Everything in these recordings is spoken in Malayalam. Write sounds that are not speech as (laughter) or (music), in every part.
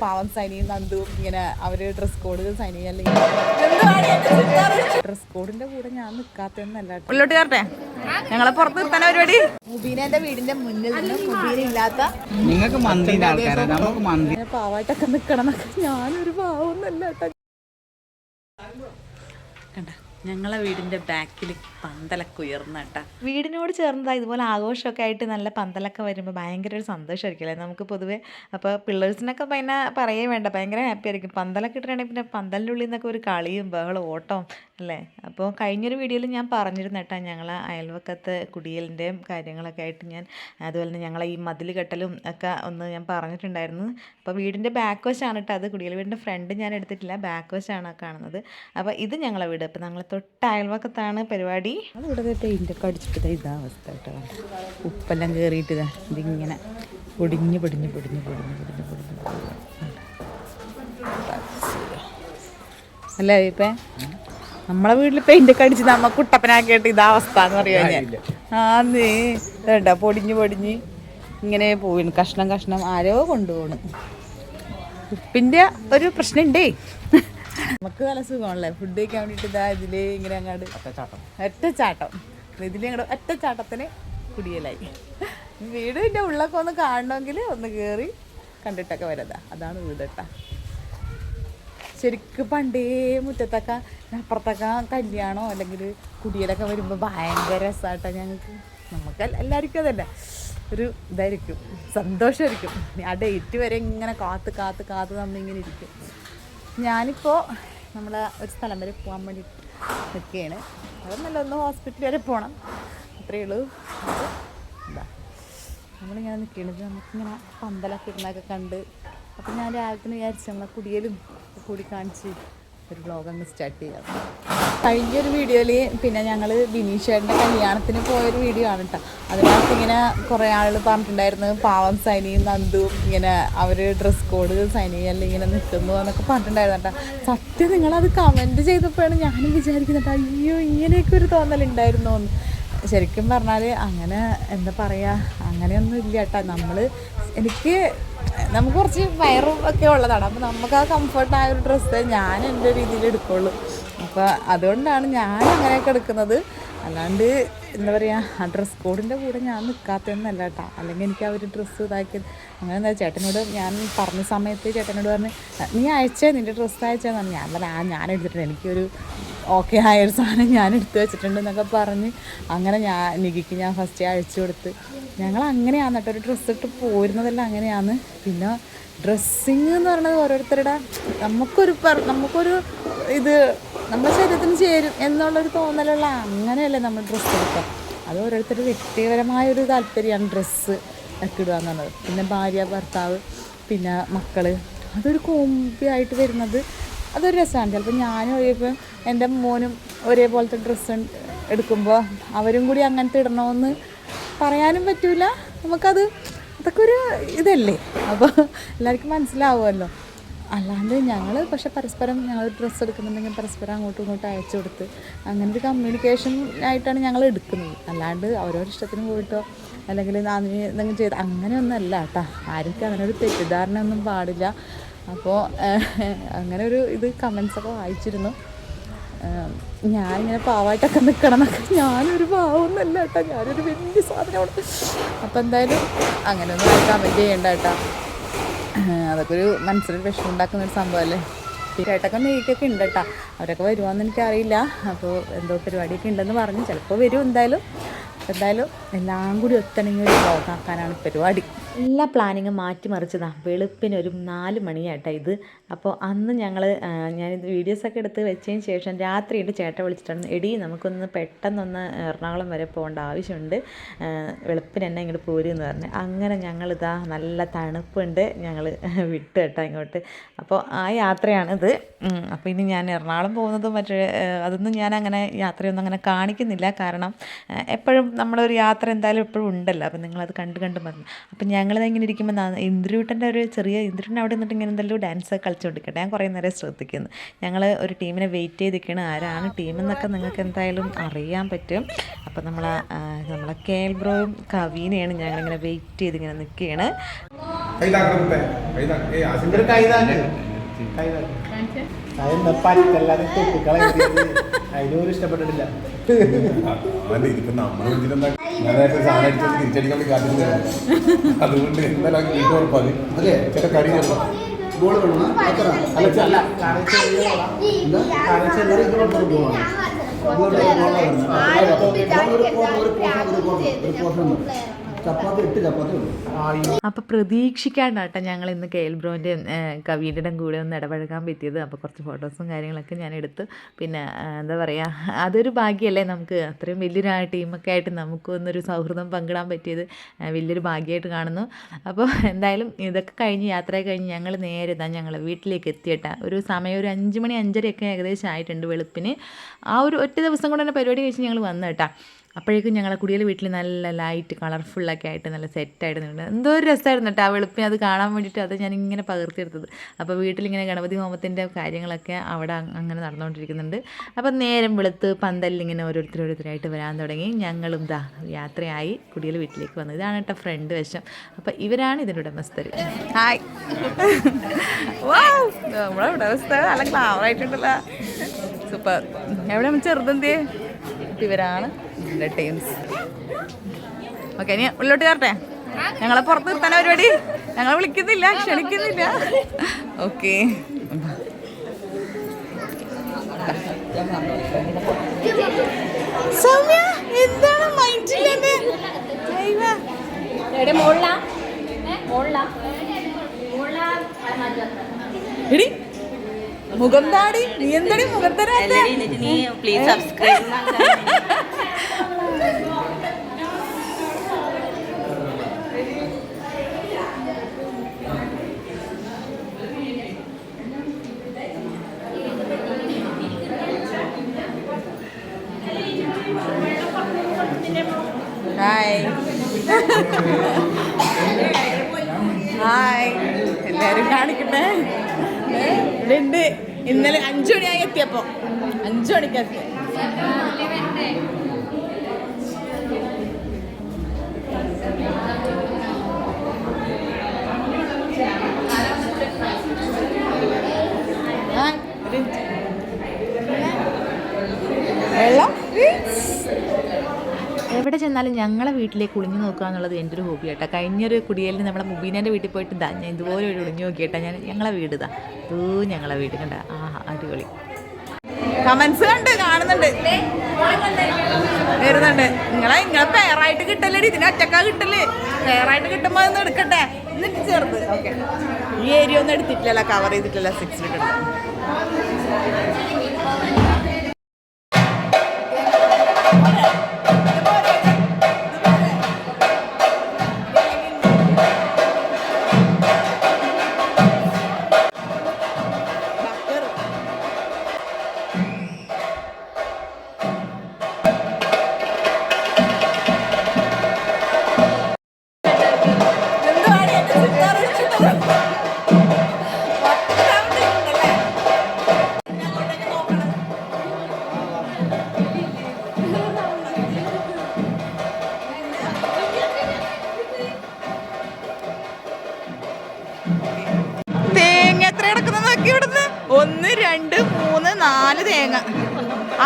പാവം സൈനിയും നന്ദുവും ഇങ്ങനെ അവർ ഡ്രസ് കോഡ് സൈൻ ചെയ്യാൻ ഡ്രസ് കോഡിന്റെ കൂടെ ഞാൻ നിക്കാത്തെന്നല്ല കേട്ടോ. ഉള്ളോട്ട് കയറട്ടെ ഞങ്ങളെ പുറത്ത് നിർത്താൻ പരിപാടി മുബീനന്റെ വീടിന്റെ മുന്നിൽ നിന്ന് മുബീന ഇല്ലാത്ത നിങ്ങൾക്ക് മന്തിന്റെ ആൾക്കാരാണ് നമുക്ക് മന്തി. പാവായിട്ടൊക്കെ നിക്കണം എന്നൊക്കെ ഞാനൊരു പാവമൊന്നല്ല കണ്ടോ കണ്ട? ഞങ്ങളെ വീടിന്റെ ബാക്കിൽ പന്തലൊക്കെ ഉയർന്ന കേട്ടാ. വീടിനോട് ചേർന്നതാ ഇതുപോലെ ആഘോഷമൊക്കെ ആയിട്ട് നല്ല പന്തലൊക്കെ വരുമ്പോൾ ഭയങ്കര ഒരു സന്തോഷമായിരിക്കും അല്ലേ നമുക്ക് പൊതുവേ അപ്പോൾ പിള്ളേഴ്സിനൊക്കെ പിന്നെ പറയേ വേണ്ട ഭയങ്കര ഹാപ്പി ആയിരിക്കും. പന്തലൊക്കെ ഇട്ടിട്ടുണ്ടെങ്കിൽ പിന്നെ പന്തലിന്റെ ഉള്ളിൽ നിന്നൊക്കെ ഒരു കളിയും ബഹളവും ഓട്ടവും അല്ലേ? അപ്പോൾ കഴിഞ്ഞൊരു വീഡിയോയിൽ ഞാൻ പറഞ്ഞിരുന്നു കേട്ടോ ഞങ്ങൾ അയൽവക്കത്തെ കുടിയലിന്റെയും കാര്യങ്ങളൊക്കെ ആയിട്ട് ഞാൻ അതുപോലെ തന്നെ ഞങ്ങളെ ഈ മതിൽ കെട്ടലും ഒക്കെ ഒന്ന് ഞാൻ പറഞ്ഞിട്ടുണ്ടായിരുന്നു. അപ്പോൾ വീടിന്റെ ബാക്ക് വശമാണ് കേട്ടോ അത്. കുടിയൽ വീടിന്റെ ഫ്രണ്ട് ഞാൻ എടുത്തിട്ടില്ല ബാക്ക് വശമാണ് കാണുന്നത്. അപ്പോൾ ഇത് ഞങ്ങളെ വീട്. അപ്പോൾ ഞങ്ങൾ തൊട്ട് അയൽവക്കത്താണ് പരിപാടി. അതിവിടെ പെയിന്റ് ഒക്കെ അടിച്ചിട്ട് ഇതാ അവസ്ഥ കേട്ടോ. ഉപ്പെല്ലാം കയറിയിട്ട് ഇതാ ഇതിങ്ങനെ പൊടിഞ്ഞ് പൊടിഞ്ഞ് പൊടിഞ്ഞ് പൊടിഞ്ഞ് പൊടിഞ്ഞ് പൊടിഞ്ഞ്. അല്ലേ ഇപ്പം? നമ്മളെ വീട്ടിൽ പെയിന്റ് ഒക്കെ അടിച്ച് നമ്മ കുട്ടപ്പനാക്കിയിട്ട് ഇതാ അവസ്ഥ എന്ന് പറയുക ഞാൻ. ആ നീ ഇതേണ്ട പൊടിഞ്ഞ് പൊടിഞ്ഞ് ഇങ്ങനെ പോയിന് കഷ്ണം കഷ്ണം ആരോ കൊണ്ടുപോകണ് ഉപ്പിന്റെ ഒരു പ്രശ്നമുണ്ടേ നമുക്ക് നല്ല സുഖമാണല്ലേ? ഫുഡ് കഴിക്കാൻ വേണ്ടിയിട്ട് ഇതാ ഇതിലേ ഇങ്ങനെ അങ്ങോട്ട് ഒറ്റച്ചാട്ടം. ഇതിൽ അങ്ങോട്ട് ഒറ്റച്ചാട്ടത്തിന് കുടിയലായി. വീടിന്റെ ഉള്ളൊക്കെ ഒന്ന് കാണണമെങ്കിൽ ഒന്ന് കേറി കണ്ടിട്ടൊക്കെ വരതാ അതാണ് വീട് കേട്ടാ ശരിക്കും പണ്ടേ മുറ്റത്തൊക്കെ അപ്പുറത്തൊക്കെ കല്യാണോ അല്ലെങ്കിൽ കുടിയലൊക്കെ വരുമ്പോൾ ഭയങ്കര രസമായിട്ടാണ് ഞങ്ങൾക്ക് നമുക്ക് എല്ല- എല്ലാവർക്കും അതല്ല. ഒരു ഇതായിരിക്കും. സന്തോഷമായിരിക്കും ആ ഡേറ്റ് വരെ ഇങ്ങനെ കാത്ത് കാത്ത് കാത്ത് നമ്മളിങ്ങനെ ഇരിക്കും. ഞാനിപ്പോൾ നമ്മൾ ഒരു സ്ഥലം വരെ പോകാൻ വേണ്ടി നിൽക്കുകയാണ് അതൊന്നല്ല ഒന്ന് ഹോസ്പിറ്റൽ വരെ പോകണം അത്രയേ ഉള്ളൂ. എന്താ നമ്മളിങ്ങനെ നിൽക്കണത് നമുക്കിങ്ങനെ പന്തലൊക്കെ ഇരുന്നൊക്കെ കണ്ട്. അപ്പം ഞാൻ രാവിലെ വിചാരിച്ചു നമ്മളെ കുടിയലും കൂടി കാണിച്ച് ഒരു വ്ളോഗ് അങ്ങ് സ്റ്റാർട്ട് ചെയ്യാം. കഴിഞ്ഞൊരു വീഡിയോയിൽ പിന്നെ ഞങ്ങൾ ബിനീഷേട്ടന്റെ കല്യാണത്തിന് പോയൊരു വീഡിയോ ആണ് കേട്ടോ അതിനകത്ത് ഇങ്ങനെ കുറേ ആളുകൾ പറഞ്ഞിട്ടുണ്ടായിരുന്നു പാവം സൈനിയും നന്ദുവും ഇങ്ങനെ അവർ ഡ്രസ് കോഡ് സൈനിയല്ല ഇങ്ങനെ നിൽക്കുന്നു എന്നൊക്കെ പറഞ്ഞിട്ടുണ്ടായിരുന്നു കേട്ടോ സത്യം നിങ്ങളത് കമന്റ് ചെയ്തപ്പോഴാണ് ഞാനും വിചാരിക്കുന്നത് അയ്യോ ഇങ്ങനെയൊക്കെ ഒരു തോന്നലുണ്ടായിരുന്നോ എന്ന് ശരിക്കും പറഞ്ഞാൽ അങ്ങനെ എന്താ പറയുക അങ്ങനെയൊന്നും ഇല്ല കേട്ടോ നമ്മൾ എനിക്ക് നമുക്ക് കുറച്ച് വയറും ഒക്കെ ഉള്ളതാണ്. അപ്പോൾ നമുക്ക് ആ കംഫർട്ടായ ഒരു ഡ്രസ്സ് ഞാൻ എന്റെ രീതിയിൽ എടുക്കുള്ളൂ. അപ്പോൾ അതുകൊണ്ടാണ് ഞാൻ അങ്ങനെയൊക്കെ എടുക്കുന്നത്. അല്ലാണ്ട് എന്താ പറയുക ആ ഡ്രസ് കോഡിന്റെ കൂടെ ഞാൻ നിൽക്കാത്തതെന്നല്ല കേട്ടോ അല്ലെങ്കിൽ എനിക്ക് ആ ഒരു ഡ്രസ്സ് ഇതാക്കി അങ്ങനെ എന്താ ചേട്ടനോട് ഞാൻ പറഞ്ഞ സമയത്ത് ചേട്ടനോട് പറഞ്ഞ് നീ അയച്ചേ നിന്റെ ഡ്രസ്സ് അയച്ചതെന്നാണ് ഞാൻ പറഞ്ഞ ആ ഞാൻ എടുത്തിട്ടുണ്ട്. എനിക്കൊരു ഓക്കെ ആയൊരു സാധനം ഞാൻ എടുത്തു വെച്ചിട്ടുണ്ട് എന്നൊക്കെ പറഞ്ഞ് അങ്ങനെ ഞാൻ നികിക്ക് ഞാൻ ഫസ്റ്റ് അയച്ചു കൊടുത്ത്. ഞങ്ങൾ അങ്ങനെയാണ് കേട്ടോ ഒരു ഡ്രസ്സ് ഇട്ട് പോരുന്നതെല്ലാം അങ്ങനെയാണ് പിന്നെ ഡ്രസ്സിങ് എന്ന് പറയുന്നത് ഓരോരുത്തരുടെ നമുക്കൊരു നമുക്കൊരു ഇത് നമ്മുടെ ശരീരത്തിന് ചേരും എന്നുള്ളൊരു തോന്നലുള്ള അങ്ങനെയല്ലേ നമ്മൾ ഡ്രസ്സ് എടുക്കുക. അത് ഓരോരുത്തരുടെ വ്യക്തിപരമായ ഒരു താല്പര്യമാണ് ഡ്രസ്സ് ഒക്കെ ഇടുക എന്നുള്ളത്. പിന്നെ ഭാര്യ ഭർത്താവ് പിന്നെ മക്കൾ അതൊരു കോമ്പി ആയിട്ട് വരുന്നത് അതൊരു രസമാണ്. ചിലപ്പോൾ ഞാനും ഒരേപ്പം എന്റെ മോനും ഒരേപോലത്തെ ഡ്രസ്സ് എടുക്കുമ്പോൾ അവരും കൂടി അങ്ങനത്തെ ഇടണമെന്ന് പറയാനും പറ്റൂല. നമുക്കത് അതൊക്കെ ഒരു ഇതല്ലേ? അപ്പോൾ എല്ലാവർക്കും മനസ്സിലാവുമല്ലോ. അല്ലാണ്ട് ഞങ്ങൾ പക്ഷെ പരസ്പരം ഞങ്ങൾ ഡ്രസ്സ് എടുക്കുന്നുണ്ടെങ്കിൽ പരസ്പരം അങ്ങോട്ടും ഇങ്ങോട്ടും അയച്ചു കൊടുത്ത് അങ്ങനെ ഒരു കമ്മ്യൂണിക്കേഷൻ ആയിട്ടാണ് ഞങ്ങൾ എടുക്കുന്നത്. അല്ലാണ്ട് ഓരോ ഇഷ്ടത്തിന് പോയിട്ടോ അല്ലെങ്കിൽ നാനി എന്തെങ്കിലും ചെയ്ത് അങ്ങനെയൊന്നും അല്ല കേട്ടോ. ആർക്കും അങ്ങനെ ഒരു തെറ്റിദ്ധാരണ ഒന്നും പാടില്ല അപ്പോൾ അങ്ങനെ ഒരു ഇത് കമൻസൊക്കെ വായിച്ചിരുന്നു. ഞാനിങ്ങനെ പാവായിട്ടൊക്കെ നിൽക്കണം എന്നൊക്കെ ഞാനൊരു പാവമൊന്നല്ല കേട്ടോ. ഞാനൊരു വലിയ സാധനമാണ്. അപ്പോൾ എന്തായാലും അങ്ങനെയൊന്നും കമന്റ് ചെയ്യണ്ട കേട്ടോ. അതൊക്കെ ഒരു മനസ്സിലൊരു വിഷമം ഉണ്ടാക്കുന്ന ഒരു സംഭവമല്ലേ? ചേട്ടൊക്കെ നെയ്ക്കൊക്കെ ഉണ്ട് കേട്ടോ. അവരൊക്കെ വരുവാന്ന് എനിക്കറിയില്ല. അപ്പോൾ എന്തോ പരിപാടിയൊക്കെ ഉണ്ടെന്ന് പറഞ്ഞു. ചിലപ്പോൾ വരും എന്തായാലും. എന്തായാലും എല്ലാം കൂടി ഒത്തണങ്ങി ഒരു ബ്ലോഗാക്കാനാണ് പരിപാടി. എല്ലാ പ്ലാനിങ്ങും മാറ്റിമറിച്ചതാണ് വെളുപ്പിന് ഒരു നാല് മണിയാട്ടോ ഇത്. അപ്പോൾ അന്ന് ഞങ്ങൾ ഞാനിത് വീഡിയോസൊക്കെ എടുത്ത് വെച്ചതിന് ശേഷം രാത്രി എന്റെ ചേട്ട വിളിച്ചിട്ടാണ്. എടി നമുക്കൊന്ന് പെട്ടെന്നൊന്ന് എറണാകുളം വരെ പോകേണ്ട ആവശ്യമുണ്ട്. വെളുപ്പിന് എന്നെ ഇങ്ങോട്ട് പോരുമെന്ന് പറഞ്ഞു. അങ്ങനെ ഞങ്ങളിതാ നല്ല തണുപ്പുണ്ട്. ഞങ്ങൾ വിട്ട് കേട്ടോ ഇങ്ങോട്ട്. അപ്പോൾ ആ യാത്രയാണിത്. അപ്പോൾ ഇനി ഞാൻ എറണാകുളം പോകുന്നതും മറ്റേ അതൊന്നും ഞാൻ അങ്ങനെ യാത്രയൊന്നും അങ്ങനെ കാണിക്കുന്നില്ല. കാരണം എപ്പോഴും നമ്മളൊരു യാത്ര എന്തായാലും എപ്പോഴും ഉണ്ടല്ലോ. അപ്പം നിങ്ങളത് കണ്ട് കണ്ട് മതി അപ്പം ഞാൻ ഞങ്ങളിത് ഇങ്ങനെ ഇരിക്കുമ്പോൾ ഇന്ദ്രൂട്ടന്റെ ഒരു ചെറിയ ഇന്ദ്രൂട്ടൻ അവിടെ നിന്നിട്ട് ഇങ്ങനെ എന്തെങ്കിലും ഡാൻസ് ഒക്കെ കളിച്ചുകൊണ്ടിരിക്കട്ടെ ഞാൻ കുറേ നേരം ശ്രദ്ധിക്കുന്നു. ഞങ്ങൾ ഒരു ടീമിനെ വെയിറ്റ് ചെയ്ത് നിൽക്കണം ആരാണ് ടീമെന്നൊക്കെ നിങ്ങൾക്ക് എന്തായാലും അറിയാൻ പറ്റും. അപ്പോൾ നമ്മൾ നമ്മളെ കേൽ ബ്രോയും കവീനെയാണ് ഞങ്ങളിങ്ങനെ വെയിറ്റ് ചെയ്ത് ഇങ്ങനെ നിൽക്കുകയാണ് അതിനൊരു ഇഷ്ടപ്പെട്ടിട്ടില്ല വിളിച്ചിട്ടെന്താ സാധനം അടിച്ചത് തിരിച്ചടിക്കാൻ വേണ്ടി കാത്തിരുന്നു അതുകൊണ്ട് എന്തായാലും വീട്ടിൽ ഉറപ്പാണ് അതെ. ചേട്ടാ കറി ചേർന്നോ ഗോൾ വേണോ? അല്ല അല്ല പോർഷൻ ഒരു പോർഷൻ ഒരു പോർഷൻ ഒരു പോർഷൻ ചപ്പാത്തി എട്ട് ചപ്പാത്തി അപ്പോൾ പ്രതീക്ഷിക്കാണ്ടാട്ടോ ഞങ്ങൾ ഇന്ന് കെ എൽ ബ്രോന്റെ കവിയുടെ കൂടെ ഒന്ന് ഇടപഴകാൻ പറ്റിയത്. അപ്പോൾ കുറച്ച് ഫോട്ടോസും കാര്യങ്ങളൊക്കെ ഞാൻ എടുത്തു പിന്നെ എന്താ പറയുക അതൊരു ഭാഗ്യമല്ലേ നമുക്ക്. അത്രയും വലിയൊരു ടീമൊക്കെ ആയിട്ട് നമുക്ക് ഒന്നൊരു സൗഹൃദം പങ്കിടാൻ പറ്റിയത് വലിയൊരു ഭാഗ്യമായിട്ട് കാണുന്നു. അപ്പോൾ എന്തായാലും ഇതൊക്കെ കഴിഞ്ഞ് യാത്ര കഴിഞ്ഞ് ഞങ്ങൾ നേരെ തന്നെ ഞങ്ങൾ വീട്ടിലേക്ക് എത്തിയിട്ട. ഒരു സമയം ഒരു അഞ്ച് മണി അഞ്ചരയൊക്കെ ഏകദേശം ആയിട്ടുണ്ട് വെളുപ്പിന്. ആ ഒരു ഒറ്റ ദിവസം കൊണ്ട് തന്നെ പരിപാടി കഴിച്ച് ഞങ്ങൾ വന്നു കേട്ടാ. അപ്പോഴേക്കും ഞങ്ങളെ കുടിയിൽ വീട്ടിൽ നല്ല ലൈറ്റ് കളർഫുള്ളൊക്കെ ആയിട്ട് നല്ല സെറ്റായിട്ട് നിന്നു. എന്തോ ഒരു രസമായിരുന്നു കേട്ടോ ആ വെളുപ്പിന് അത് കാണാൻ വേണ്ടിയിട്ട് അത് ഞാൻ ഇങ്ങനെ പകർത്തിയെടുത്തത്. അപ്പോൾ വീട്ടിലിങ്ങനെ ഗണപതി ഹോമത്തിന്റെ കാര്യങ്ങളൊക്കെ അവിടെ അങ്ങനെ നടന്നുകൊണ്ടിരിക്കുന്നുണ്ട്. അപ്പോൾ നേരം വെളുത്ത് പന്തലിങ്ങനെ ഓരോരുത്തർ ഓരോരുത്തരായിട്ട് വരാൻ തുടങ്ങി. ഞങ്ങളും ദാ യാത്രയായി കുടിയിൽ വീട്ടിലേക്ക് വന്നു. ഇതാണ് കേട്ടോ ഫ്രണ്ട് വശം. അപ്പോൾ ഇവരാണ് ഇതിന്റെ ഉടമസ്ഥർ. ഹായ് നമ്മളെ ഉടമസ്ഥ. നല്ല ക്ലാവറായിട്ടുണ്ടല്ലോ സൂപ്പർ എവിടെ ചെറുതെന്തേ ഇവരാണ് എന്റെ ടീംസ് ഓക്കെ ഇനി ഉള്ളോട്ട് കയറട്ടെ ഞങ്ങളെ പുറത്ത് നിർത്താൻ പരിപാടി ഞങ്ങൾ വിളിക്കുന്നില്ല ക്ഷണിക്കുന്നില്ല. ഓക്കെ സൗമ്യ എന്താണ് എടി മുഖം താടി നീ എന്താടി മുഖം തരാത്ത? നീ പ്ലീസ് സബ്സ്ക്രൈബ് ഹായ് ഹായ് എല്ലാവരും കാണിക്കട്ടെ? ഇന്നലെ അഞ്ചു മണിയായി എത്തിയപ്പോ. അഞ്ചു മണിക്ക് എത്തി ഹായ്, ഒരു മിനിറ്റ്. വെള്ളം എവിടെ ചെന്നാലും ഞങ്ങളെ വീട്ടിലേക്ക് ഒളിഞ്ഞു നോക്കുക എന്നുള്ളത് എന്റെ ഒരു ഹോബി കേട്ടോ കഴിഞ്ഞൊരു കുടിയേലിന് നമ്മളെ മുബീനേന്റെ വീട്ടിൽ പോയിട്ട് ഇതാ ഞാൻ ഇതുപോലെ ഒരു ഒളിഞ്ഞു നോക്കിയിട്ടാ. ഞാൻ ഞങ്ങളെ വീട് ഇതാ ഓ ഞങ്ങളെ വീട് കണ്ട. ആഹാ അടിപൊളി. കമൻസ് കണ്ട് കാണുന്നുണ്ട്. വരുന്നുണ്ട്. നിങ്ങളെ നിങ്ങളെ പേറായിട്ട് കിട്ടല്ലേ ഇതിന് ഒറ്റക്ക കിട്ടൽ. പേറായിട്ട് കിട്ടുമ്പോൾ ഒന്ന് എടുക്കട്ടെ. എന്നിട്ട് ചേർത്ത് ഈ ഏരിയ ഒന്നും എടുത്തിട്ടില്ലല്ലോ. കവർ ചെയ്തിട്ടില്ല സിക്സ് ഇട്ടിട്ടുണ്ട്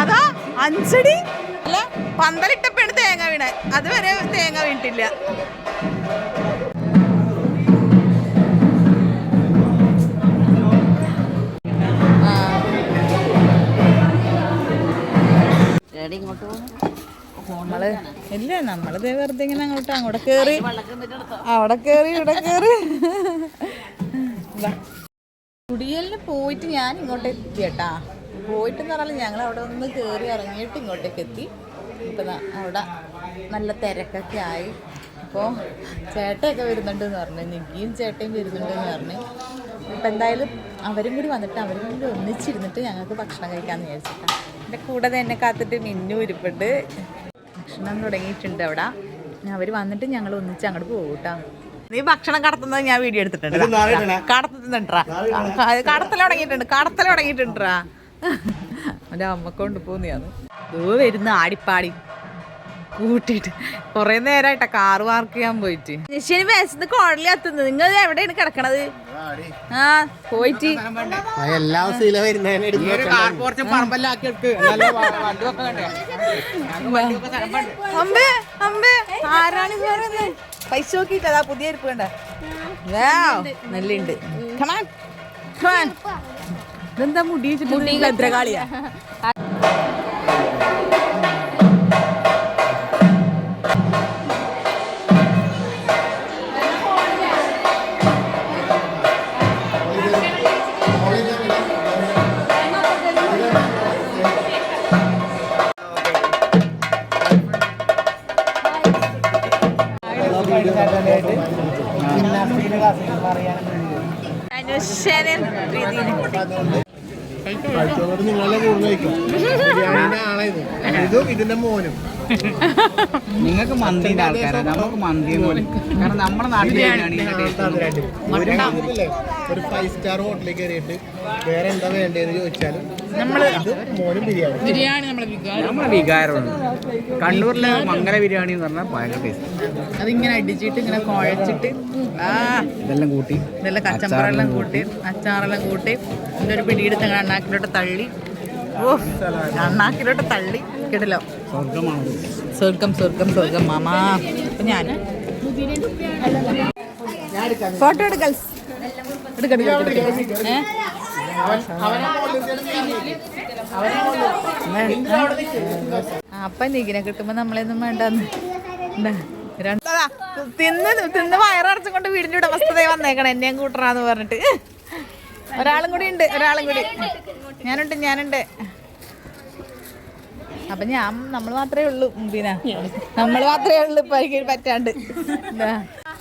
അതാ അഞ്ചടി. അല്ല പന്തലിട്ടപ്പോഴാണ് തേങ്ങ വീണേ. അതുവരെ തേങ്ങ വീണിട്ടില്ല. നമ്മൾ ഇല്ല? നമ്മളിത് വെറുതെ ഇങ്ങനെ അങ്ങോട്ട് അങ്ങോട്ട് കേറി. അവിടെ കേറി ഇവിടെ കേറി. കുടിയലിന് പോയിട്ട് ഞാൻ ഇങ്ങോട്ട് എത്തി കേട്ടാ പോയിട്ടെന്ന് പറഞ്ഞാൽ ഞങ്ങൾ അവിടെ നിന്ന് കയറി ഇറങ്ങിയിട്ട് ഇങ്ങോട്ടേക്ക് എത്തി. ഇപ്പം അവിടെ നല്ല തിരക്കൊക്കെ ആയി. അപ്പോൾ ചേട്ടയൊക്കെ വരുന്നുണ്ടെന്ന് പറഞ്ഞു നിഗിയും ചേട്ടയും വരുന്നുണ്ടെന്ന് പറഞ്ഞു. ഇപ്പം എന്തായാലും അവരും കൂടി വന്നിട്ട് അവരും കൂടി ഒന്നിച്ചിരുന്നിട്ട് ഞങ്ങൾക്ക് ഭക്ഷണം കഴിക്കാമെന്ന് വിചാരിച്ചിട്ടാണ് എന്റെ കൂടെ തന്നെ കാത്തിട്ട് മിന്നു ഇരിപ്പുണ്ട് ഭക്ഷണം തുടങ്ങിയിട്ടുണ്ട് അവിടെ. അവർ വന്നിട്ട് ഞങ്ങൾ ഒന്നിച്ച് അങ്ങോട്ട് പോകൂട്ടാ കേട്ടോ നീ ഭക്ഷണം കടത്തുന്നത് ഞാൻ വീഡിയോ എടുത്തിട്ടുണ്ട്. കടത്തുന്നുണ്ടാ കടത്തൽ തുടങ്ങിയിട്ടുണ്ട്. കടത്തൽ തുടങ്ങിയിട്ടുണ്ടാ അവന്റെ അമ്മ കൊണ്ട് പോന്നെയാണ് ഓ വരുന്ന ആടിപ്പാടി. കൂട്ടിയിട്ട് കൊറേ നേരമായിട്ടാ കാറ് പാർക്ക് ചെയ്യാൻ പോയിട്ട്. ശനി വിശന്ന് കുഴലി എത്തുന്നത് നിങ്ങൾ എവിടെയാണ് കിടക്കണത്? ആ പോയിട്ട്. എല്ലാ നല്ല അമ്പേ അമ്പേ. ആരാണ് പൈസ നോക്കിയിട്ട് അതാ പുതിയ ഇരിപ്പ് കണ്ട. നല്ലുണ്ട് ഉണ്ട് ഇതെന്താ മുടി ഭദ്രകാളിയാ? അനുശ്വരൻ രീതിയിൽ കഴിച്ചോണ്ട് നിങ്ങളെ കൂടുതൽ കഴിക്കും ബിരിയാണിന്റെ ആളെ ഇത് ഇതും ഇതിന്റെ മോനും. നിങ്ങൾക്ക് മന്തിന്റെ ആൾക്കാരാണ് നമുക്ക് മന്തി എന്ന് വിളിക്കും കാരണം നമ്മുടെ നാട്ടിൽ ബിരിയാണി. ഒരു ഒരു ഫൈവ് സ്റ്റാർ ഹോട്ടലിൽ കയറിയിട്ട് വേറെ എന്താ വേണ്ടതെന്ന് ചോദിച്ചാൽ ഇത് മോനും ബിരിയാണി. നമ്മുടെ വികാരമാണ് കണ്ണൂരിലെ മംഗല ബിരിയാണി എന്ന് പറഞ്ഞാൽ ഭയങ്കര ടേസ്റ്റ് അതിങ്ങനെ അടിച്ചിട്ട് ഇങ്ങനെ കുഴച്ചിട്ട് ആ ഇതെല്ലാം കൂട്ടി. ഇതെല്ലാം കച്ചമ്പറെല്ലാം കൂട്ടി അച്ചാറെല്ലാം കൂട്ടി. ഇതിന്റെ ഒരു പിടിയെടുത്ത് കണ്ണാക്കിലോട്ട് അണ്ണാക്കിലോട്ട് തള്ളി. ഓ തള്ളി. കിടലോ സ്വർഗം സ്വർഗം സ്വർഗം മാമാ. അപ്പൊ ഞാൻ ഫോട്ടോ എടുക്കൽ അപ്പൊ നികിനെ കിട്ടുമ്പോ നമ്മളെയൊന്നും വേണ്ടെന്ന്. തിന്ന് തിന്ന് വയറടച്ചും കൊണ്ട് വീടിന്റെ ഉടമസ്ഥതയെ വന്നേക്കണം എന്നെയും കൂട്ടറാന്ന് പറഞ്ഞിട്ട്. ഒരാളും കൂടി ഉണ്ട് ഒരാളും കൂടി. ഞാനുണ്ട് ഞാനുണ്ട്. അപ്പൊ ഞാൻ നമ്മൾ മാത്രമേ ഉള്ളൂ പിന്നെ നമ്മൾ മാത്രമേ ഉള്ളൂ ഇപ്പൊ എനിക്ക് പറ്റാണ്ട്?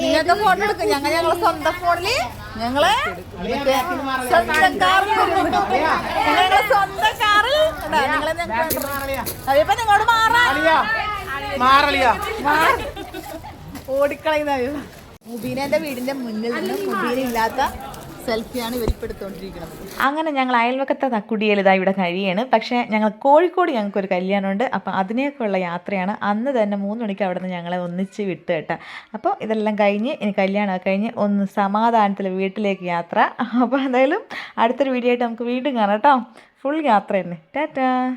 നിങ്ങൾക്ക് ഫോട്ടോ എടുക്കും. ഞങ്ങൾ ഞങ്ങളെ സ്വന്തം ഫോണിൽ ഞങ്ങൾ സ്വന്തം കാറിൽ ഞങ്ങളുടെ ഞങ്ങളെ സ്വന്തം കാറിൽ നിങ്ങളെ അതിപ്പോ നിങ്ങളോട് മാറാ. ഓടിക്കളയുന്ന ഓടിക്കളയുന്ന എന്റെ വീടിന്റെ മുന്നിൽ നിന്ന് മുബീന ഇല്ലാത്ത സെൽഫിയാണ് അങ്ങനെ ഞങ്ങൾ അയൽവക്കത്തെ നക്കുടിയിൽ ഇതാ ഇവിടെ കഴിയാണ്. പക്ഷേ ഞങ്ങൾ കോഴിക്കോട് ഞങ്ങൾക്കൊരു കല്യാണമുണ്ട്. അപ്പോൾ അതിനേക്കുള്ള യാത്രയാണ്. അന്ന് തന്നെ മൂന്ന് മണിക്ക് അവിടെ നിന്ന് ഞങ്ങളെ ഒന്നിച്ച് വിട്ട് കേട്ടോ. അപ്പോൾ ഇതെല്ലാം കഴിഞ്ഞ് ഇനി കല്യാണമൊക്കെ കഴിഞ്ഞ് ഒന്ന് സമാധാനത്തിൽ വീട്ടിലേക്ക് യാത്ര. (laughs) അപ്പോൾ എന്തായാലും അടുത്തൊരു വീഡിയോ ആയിട്ട് നമുക്ക് വീണ്ടും കാണാം കേട്ടോ. ഫുൾ യാത്ര തന്നെ. ടാറ്റാ.